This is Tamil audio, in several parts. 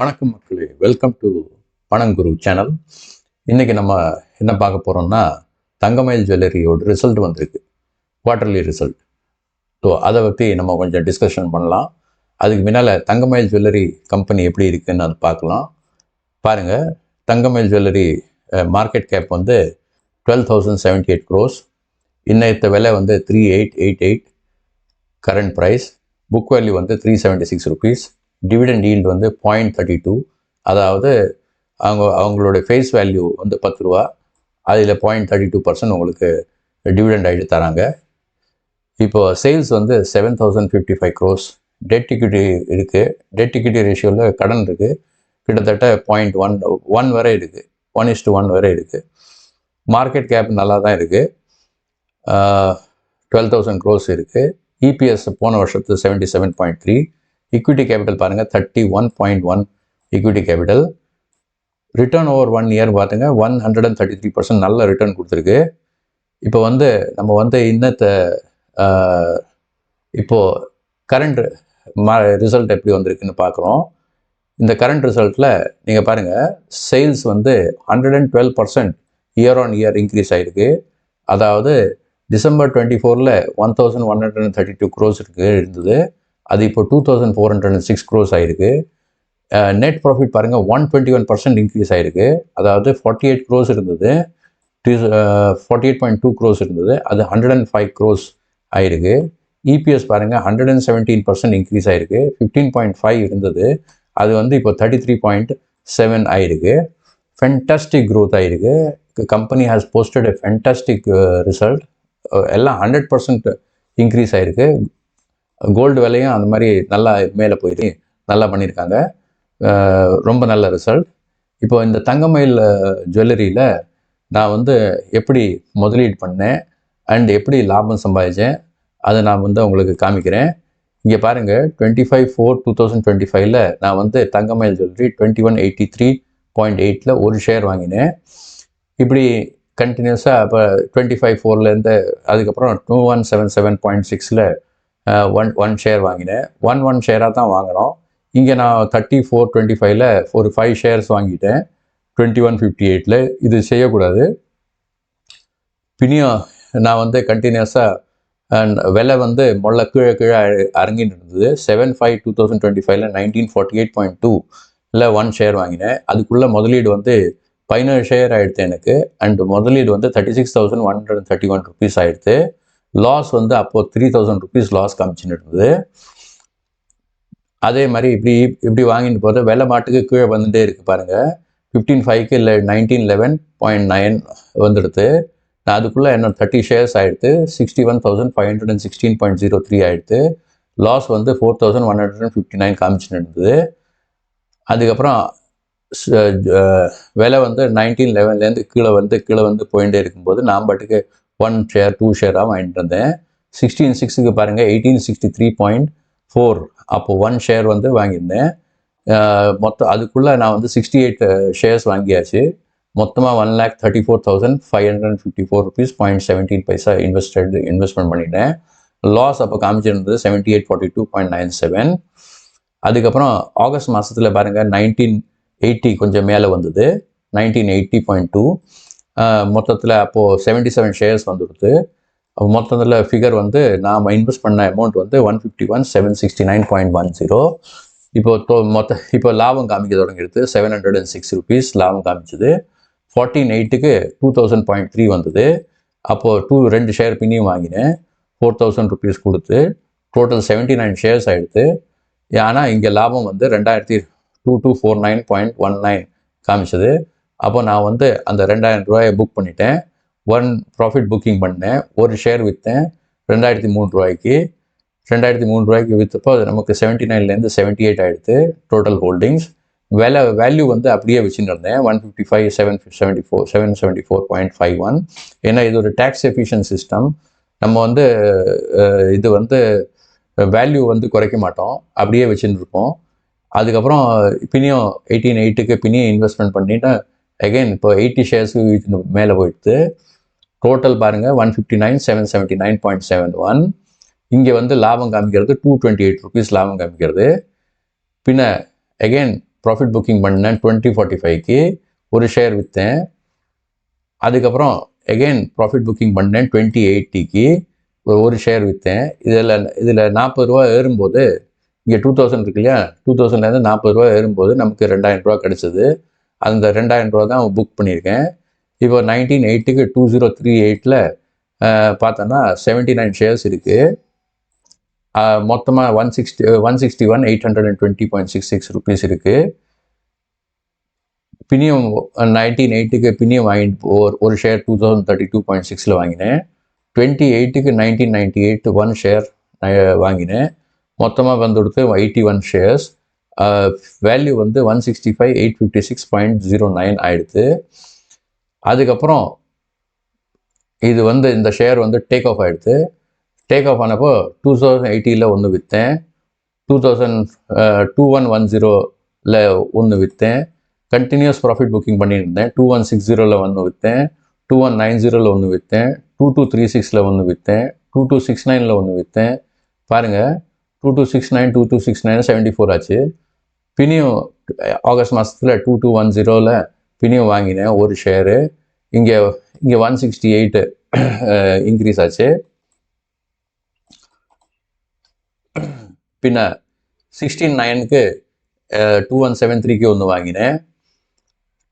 வணக்கம் மக்களே. வெல்கம் டு பணங்குரு சேனல் இன்றைக்கி நம்ம என்ன பார்க்க போகிறோம்னா தங்கமயில் ஜுவல்லரியோட ரிசல்ட் வந்திருக்கு. குவார்டர்லி ரிசல்ட் ஸோ அதை பற்றி நம்ம கொஞ்சம் டிஸ்கஷன் பண்ணலாம். அதுக்கு முன்னால் தங்கமயில் ஜுவல்லரி கம்பெனி எப்படி இருக்குதுன்னு அதை பார்க்கலாம். பாருங்கள் தங்கமயில் ஜுவல்லரி மார்க்கெட் கேப் வந்து twelve thousand seventy eight crores இன்னத்த விலை வந்து three eight eight eight current price book value வந்து three seventy six rupees dividend yield வந்து பாயிண்ட் தேர்ட்டி டூ அதாவது அவங்க அவங்களோட ஃபேஸ் வேல்யூ வந்து பத்து ரூபா. அதில் பாயிண்ட் தேர்ட்டி டூ பர்சன்ட் உங்களுக்கு டிவிடெண்ட் ஆகிட்டு தராங்க. இப்போ சேல்ஸ் வந்து seven thousand fifty five crores debt equity இருக்குது டெட் இக்விட்டி ரேஷியோவில் கடன் இருக்குது கிட்டத்தட்ட பாயிண்ட் ஒன் ஒன் வரை இருக்குது ஒன் இஸ் டு ஒன் வரை இருக்குது மார்க்கெட் கேப் நல்லா தான் இருக்குது டுவெல் தௌசண்ட் க்ரோஸ் இருக்குது இபிஎஸ் போன வருஷத்து seventy seven point three equity capital பாருங்கள் thirty one point one equity capital return over one year பார்த்துங்க one hundred and thirty three percent நல்ல ரிட்டர்ன் கொடுத்துருக்கு. இப்போ வந்து நம்ம வந்து இன்னத்தை இப்போது கரண்ட் மா ரிசல்ட் எப்படி வந்திருக்குன்னு பார்க்குறோம் இந்த கரண்ட் ரிசல்ட்டில் நீங்கள் பாருங்கள் சேல்ஸ் வந்து hundred and twelve percent year on year increase ஆகிருக்கு அதாவது டிசம்பர் டுவெண்ட்டி ஃபோரில் one thousand one hundred and thirty two crores இருக்கு இருந்தது. அது இப்போ two thousand four hundred and six crores ஆகிருக்கு நெட் ப்ராஃபிட் பாருங்கள் one twenty one percent increase ஆகிருக்கு அதாவது ஃபார்ட்டி எயிட் க்ரோஸ் இருந்தது forty eight point two crores இருந்தது. அது ஹண்ட்ரட் அண்ட் ஃபைவ் க்ரோஸ் ஆயிருக்கு. இபிஎஸ் பாருங்கள் hundred and seventeen percent increase ஆகிருக்கு ஃபிஃப்டீன் பாயிண்ட் ஃபைவ் இருந்தது. அது வந்து இப்போ தேர்ட்டி த்ரீ பாயிண்ட் செவன் ஆயிருக்கு. ஃபென்டாஸ்டிக் க்ரோத் ஆகிருக்கு company has posted a fantastic result எல்லாம் ஹண்ட்ரட் பர்சன்ட் இன்க்ரீஸ் ஆகிருக்கு கோல்டு விலையும் அந்த மாதிரி நல்லா மேலே போயிட்டு நல்லா பண்ணியிருக்காங்க. ரொம்ப நல்ல ரிசல்ட் இப்போ இந்த தங்கமயில் ஜுவல்லரியில் நான் வந்து எப்படி முதலீடு பண்ணேன் அண்ட் எப்படி லாபம் சம்பாதிச்சேன் அதை நான் வந்து உங்களுக்கு காமிக்கிறேன். இங்கே பாருங்கள் twenty five four two thousand twenty ஃபைவ்ல நான் வந்து Thangamayil jewellery twenty one eighty three point எயிட்டில் ஒரு ஷேர் வாங்கினேன். இப்படி கண்டினியூஸாக அப்போ டுவெண்ட்டி ஃபைவ் ஃபோர்லேருந்து அதுக்கப்புறம் two one seven seven point சிக்ஸில் ஒன் ஒன் ஷேர் வாங்கினேன். ஒன் ஒன் ஷேராக தான் வாங்கினோம். இங்கே நான் தேர்ட்டி ஃபோர் டுவெண்ட்டி ஃபைவ்ல ஒரு ஃபைவ் ஷேர்ஸ் வாங்கிட்டேன். டுவெண்ட்டி ஒன் ஃபிஃப்டி எயிட்டில் இது செய்யக்கூடாது. பின்னியும் நான் வந்து கண்டினியூஸாக அண்ட் விலை வந்து மொள்ள கீழே கீழே அரங்கிட்டு இருந்தது. Seven five two thousand twenty ஃபைவ்ல nineteen forty eight point two இல்லை ஒன் ஷேர் வாங்கினேன். அதுக்குள்ளே முதலீடு வந்து பதினேழு ஷேர் ஆகிடுது எனக்கு. அண்ட் முதலீடு வந்து thirty six thousand one hundred and thirty one rupees ஆகிடுது லாஸ் வந்து அப்போது த்ரீ தௌசண்ட் ருபீஸ் லாஸ் காமிச்சுன்னு இருந்தது. அதே மாதிரி இப்படி இப்படி வாங்கிட்டு போகிறது விலை மாட்டுக்கு கீழே வந்துட்டே இருக்குது பாருங்கள் ஃபிஃப்டீன் ஃபைவ்க்கு இல்லை நைன்டீன் லெவன் பாயிண்ட் நைன் வந்துடுது. நான் அதுக்குள்ளே என்ன தேர்ட்டி ஷேர்ஸ் ஆகிடுது sixty one thousand five hundred and sixteen point zero three ஆகிடுது லாஸ் வந்து four thousand one hundred and fifty nine காமிச்சுன்னு இருந்தது. அதுக்கப்புறம் விலை வந்து நைன்டீன் லெவன்லேருந்து கீழே வந்து கீழே வந்து போயிட்டே இருக்கும்போது நான் பாட்டுக்கு ஒன் ஷேர் டூ ஷேராக வாங்கிட்டு இருந்தேன் சிக்ஸ்டீன் சிக்ஸுக்கு பாருங்கள் eighteen sixty three point four அப்போது ஒன் ஷேர் வந்து வாங்கியிருந்தேன். மொத்தம் அதுக்குள்ளே நான் வந்து சிக்ஸ்டி எயிட் ஷேர்ஸ் வாங்கியாச்சு. மொத்தமாக one lakh thirty four thousand five hundred and fifty four rupees point seventeen paisa invested investment பண்ணிட்டேன். லாஸ் அப்போ காமிச்சிருந்தது seventy eight forty two point nine seven அதுக்கப்புறம் ஆகஸ்ட் மாதத்தில் பாருங்கள் நைன்டீன் எயிட்டி கொஞ்சம் மேலே வந்தது. நைன்டீன் எயிட்டி பாயிண்ட் டூ மொத்தத்தில் அப்போது செவன்ட்டி செவன் ஷேர்ஸ் வந்துடுது மொத்தத்தில் ஃபிகர் வந்து நாம் இன்வெஸ்ட் பண்ண அமௌண்ட் வந்து one fifty one seven sixty nine point one zero இப்போ தோ மொத்த இப்போ லாபம் காமிக்க தொடங்கிடுது. Seven hundred and six rupees லாபம் காமிச்சது. ஃபார்ட்டின் எயிட்டுக்கு டூ தௌசண்ட் பாயிண்ட் த்ரீ வந்தது. அப்போது டூ ரெண்டு ஷேர் பின்னியும் வாங்கினேன். ஃபோர் தௌசண்ட் ருபீஸ் கொடுத்து டோட்டல் செவன்ட்டி நைன் ஷேர்ஸ் ஆகிடுது ஆனால் இங்கே லாபம் வந்து ரெண்டாயிரத்தி two two four nine point one nine காமிச்சது. அப்போ நான் வந்து அந்த ரெண்டாயிரம் ரூபாயை புக் பண்ணிட்டேன். ஒன் ப்ராஃபிட் புக்கிங் பண்ணேன். ஒரு ஷேர் விற்றேன் ரெண்டாயிரத்தி மூணு ரூபாய்க்கு. ரெண்டாயிரத்தி மூணு ரூபாய்க்கு விற்றப்போ அது நமக்கு செவன்ட்டி நைன்லேருந்து செவன்ட்டி எயிட் ஆகிடுது டோட்டல் ஹோல்டிங்ஸ் விலை வேல்யூ வந்து அப்படியே வச்சுட்டு இருந்தேன். One fifty five seven seventy four seven seventy four point five one ஏன்னா இது ஒரு டேக்ஸ் எஃபிஷியன்ட் சிஸ்டம் நம்ம வந்து இது வந்து வேல்யூ வந்து குறைக்க மாட்டோம். அப்படியே வச்சுட்டு இருப்போம். அதுக்கப்புறம் பின்னியும் எயிட்டீன் எயிட்டுக்கு பின்னியும் இன்வெஸ்ட்மெண்ட் பண்ணிட்டு அகெயின் இப்போ எயிட்டி ஷேர்ஸுக்கு மேலே போயிடுது. டோட்டல் பாருங்கள் one fifty nine seven seventy nine point seven one இங்கே வந்து லாபம் காமிக்கிறது டூ டுவெண்ட்டி எயிட் ருபீஸ் லாபம் காமிக்கிறது. பின்ன அகைன் ப்ராஃபிட் புக்கிங் பண்ணேன் டுவெண்ட்டி ஃபார்ட்டி ஃபைவ்க்கு ஒரு ஷேர் விற்றேன் அதுக்கப்புறம் எகெயின் ப்ராஃபிட் புக்கிங் பண்ணேன் டுவெண்ட்டி எயிட்டிக்கு ஒரு ஷேர் விற்றேன் இதில் இதில் நாற்பது ரூபா ஏறும்போது இங்கே டூ தௌசண்ட் இருக்கு இல்லையா? டூ தௌசண்ட்லேருந்து நாற்பது ரூபா ஏறும்போது நமக்கு ரெண்டாயிரம் ரூபா கிடச்சிது. அந்த ரெண்டாயிரம் ரூபா தான் புக் பண்ணியிருக்கேன். இப்போ நைன்டீன் எயிட்டுக்கு டூ ஜீரோ த்ரீ எயிட்டில் பார்த்தோன்னா செவன்ட்டி நைன் ஷேர்ஸ் இருக்குது மொத்தமாக one sixty one sixty one eight hundred and twenty point six six rupees இருக்குது பினியம் நைன்டீன் எயிட்டுக்கு பினியம் வாங்கிட்டு ஒரு ஒரு share two thousand thirty two point சிக்ஸில் வாங்கினேன். டுவெண்ட்டி எயிட்டுக்கு nineteen ninety eight one share வாங்கினேன். மொத்தமாக வந்து கொடுத்து எயிட்டி ஒன் ஷேர்ஸ் வேல்யூ வந்து one sixty five eight fifty six point zero nine ஆயிடுது. அதுக்கப்புறம் இது வந்து இந்த ஷேர் வந்து டேக் ஆஃப் ஆகிடுது டேக் ஆஃப் ஆனப்போ டூ தௌசண்ட் எயிட்டியில் ஒன்று விற்றேன் two thousand two one one ஜீரோவில் ஒன்று விற்றேன் கண்டினியூஸ் ப்ராஃபிட் புக்கிங் பண்ணியிருந்தேன். டூ ஒன் சிக்ஸ் ஜீரோவில் ஒன்று விற்றேன் டூ ஒன் நைன் ஜீரோவில் ஒன்று விற்றேன் டூ டூ த்ரீ சிக்ஸில் ஒன்று விற்றேன் டூ டூ சிக்ஸ் நைனில் ஒன்று விற்றேன் பாருங்கள் two two six nine two two six nine seventy four ஆச்சு. பினியும் ஆகஸ்ட் மாதத்தில் டூ டூ ஒன் ஜீரோவில் பினியும் வாங்கினேன் ஒரு ஷேரு இங்கே இங்கே ஒன் சிக்ஸ்டி எயிட்டு இன்க்ரீஸ் ஆச்சு. பின்ன சிக்ஸ்டீன் நைனுக்கு டூ ஒன் செவன் த்ரீக்கு ஒன்று வாங்கினேன்.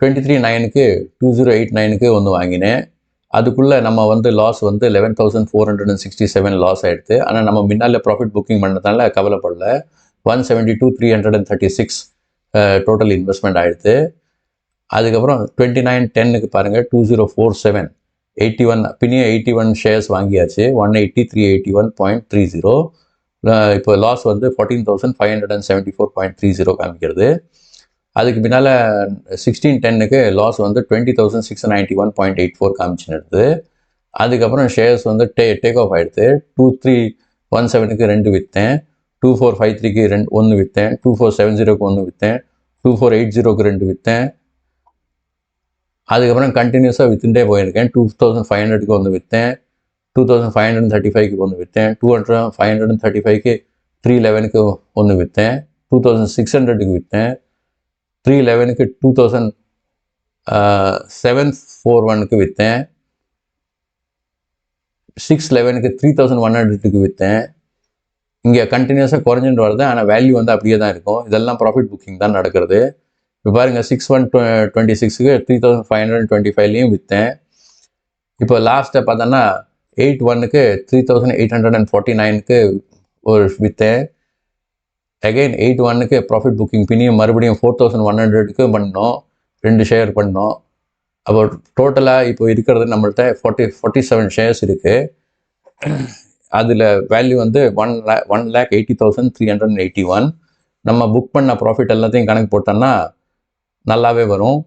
டுவெண்ட்டி த்ரீ நைனுக்கு டூ ஜீரோ எயிட் நைனுக்கு ஒன்று வாங்கினேன். அதுக்குள்ளே நம்ம வந்து லாஸ் வந்து eleven thousand four hundred and sixty seven loss ஆகிடுது ஆனால் நம்ம முன்னால் ப்ராஃபிட் புக்கிங் பண்ணதுனால கவலைப்படல. One seventy two three hundred and thirty six total investment ஆகிடுது அதுக்கப்புறம் டுவெண்ட்டி நைன் டென்னுக்கு பாருங்கள் two zero four seven eighty one பின்னியும் eighty one shares வாங்கியாச்சு one eighty three eighty one point three zero இப்போ லாஸ் வந்து fourteen thousand five hundred and seventy four point three zero காமிக்கிறது. அதுக்கு பின்னால் சிக்ஸ்டீன் டென்னுக்கு லாஸ் வந்து twenty thousand six ninety one point eight four காமிச்சுன்னு அதுக்கப்புறம் ஷேர்ஸ் வந்து டே டேக் ஆஃப் ஆகிடுது டூ த்ரீ ஒன் செவனுக்கு ரெண்டு விற்றேன் டூ ஃபோர் ஃபைவ் த்ரீக்கு ரெண்டு ஒன்று விற்றேன் டூ ஃபோர் செவன் ஜீரோக்கு ஒன்று விற்றேன் டூ ஃபோர் எயிட் ஜீரோக்கு ரெண்டு விற்றேன் அதுக்கப்புறம் கண்டினியூஸாக வித்துட்டே போயிருக்கேன். டூ தௌசண்ட் ஃபைவ் ஹண்ட்ரடுக்கு ஒன்று விற்றேன் two thousand five hundred thirty ஃபைவ்க்கு ஒன்று விற்றேன் two hundred five hundred thirty ஃபைவ்க்கு த்ரீ லெவனுக்கு ஒன்று விற்றேன் டூ தௌசண்ட் சிக்ஸ் ஹண்ட்ரடுக்கு விற்றேன் த்ரீ லெவனுக்கு டூ தௌசண்ட் செவன் ஃபோர் ஒனுக்கு விற்றேன் சிக்ஸ் லெவனுக்கு த்ரீ தௌசண்ட் ஒன் ஹண்ட்ரடுக்கு விற்றேன் இங்கே கண்டினியூஸாக குறைஞ்சிட்டு வருது ஆனால் வேல்யூ வந்து அப்படியே தான் இருக்கும். இதெல்லாம் ப்ராஃபிட் புக்கிங் தான் நடக்கிறது. இப்போ பாருங்கள் சிக்ஸ் ஒன் டுவெண்ட்டி சிக்ஸுக்கு three thousand five hundred twenty ஃபைவ்லையும் விற்றேன் இப்போ லாஸ்ட்டை பார்த்தோன்னா எயிட் ஒன்னுக்கு three thousand eight hundred and forty நைனுக்கு ஒரு விற்றேன் அகைன் எயிட் ஒன்னுக்கு ப்ராஃபிட் புக்கிங் பின்னியும் மறுபடியும் ஃபோர் தௌசண்ட் ஒன் ஹண்ட்ரடுக்கு பண்ணோம். ரெண்டு ஷேர் பண்ணோம். அப்போ டோட்டலாக இப்போ இருக்கிறது நம்மள்ட்ட ஃபார்ட்டி ஃபார்ட்டி செவன் ஷேர்ஸ் இருக்குது அதில் வேல்யூ வந்து ஒன் லே one lakh eighty thousand three hundred eighty one நம்ம புக் பண்ண ப்ராஃபிட் எல்லாத்தையும் கணக்கு போட்டோன்னா நல்லாவே வரும்.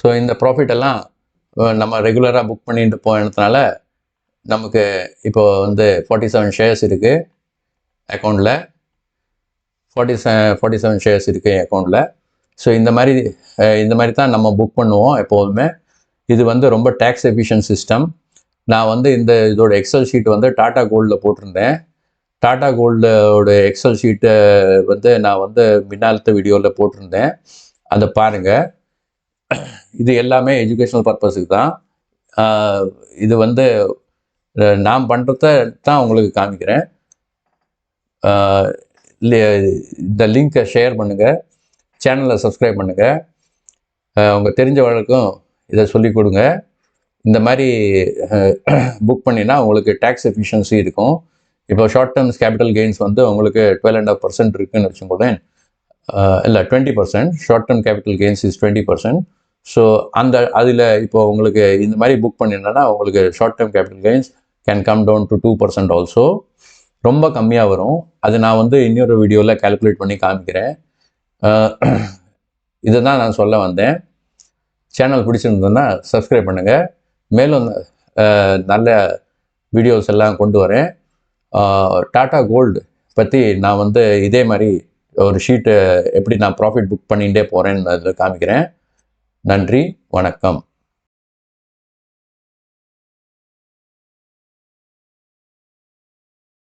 ஸோ இந்த ப்ராஃபிட் எல்லாம் நம்ம ரெகுலராக புக் பண்ணிட்டு போனதுனால நமக்கு இப்போ வந்து ஃபார்ட்டி செவன் ஷேர்ஸ் இருக்குது அக்கௌண்ட்டில் ஃபார்ட்டி செ ஃபார்ட்டி செவன் ஷேர்ஸ் இருக்குது அக்கௌண்ட்டில் ஸோ இந்த மாதிரி இந்த மாதிரி தான் நம்ம புக் பண்ணுவோம் எப்போதுமே. இது வந்து ரொம்ப டேக்ஸ் எஃபிஷியன்ட் சிஸ்டம் நான் வந்து இந்த இதோட எக்ஸல் ஷீட் வந்து டாடா கோல்டில் போட்டிருந்தேன். டாடா கோல்டோட எக்ஸல் ஷீட்டை வந்து நான் வந்து மின்னாலத்த வீடியோவில் போட்டிருந்தேன். அதை பாருங்கள் இது எல்லாமே எஜுகேஷனல் பர்பஸுக்கு தான். இது வந்து நான் பண்ணுறத தான் உங்களுக்கு காமிக்கிறேன். இந்த லிங்க்கை ஷேர் பண்ணுங்கள் சேனலை சப்ஸ்கிரைப் பண்ணுங்கள் உங்கள் தெரிஞ்சவர்களுக்கும் இதை சொல்லிக் கொடுங்க. இந்த மாதிரி புக் பண்ணினா உங்களுக்கு டேக்ஸ் எஃபிஷியன்சி இருக்கும். இப்போ ஷார்ட் டேர்ம்ஸ் கேபிட்டல் கெயின்ஸ் வந்து உங்களுக்கு டுவெல் அண்ட் ஆஃப் பர்சன்ட் இருக்குதுன்னு வச்சுக்கோங்களேன். இல்லை twenty percent short term capital gains is twenty percent so அந்த அதில் இப்போ உங்களுக்கு இந்த மாதிரி புக் பண்ணினா உங்களுக்கு short term capital gains can come down to two percent also ரொம்ப கம்மியாக வரும். அது நான் வந்து இன்னொரு வீடியோவில் கால்குலேட் பண்ணி காமிக்கிறேன். இதை தான் நான் சொல்ல வந்தேன். சேனல் பிடிச்சிருந்ததுன்னா சப்ஸ்கிரைப் பண்ணுங்கள் மேலும் நல்ல வீடியோஸ் எல்லாம் கொண்டு வரேன். டாடா கோல்டு பற்றி நான் வந்து இதே மாதிரி ஒரு ஷீட்டு எப்படி நான் ப்ராஃபிட் புக் பண்ணிகிட்டே போகிறேன்னு அதில் காமிக்கிறேன். நன்றி வணக்கம்.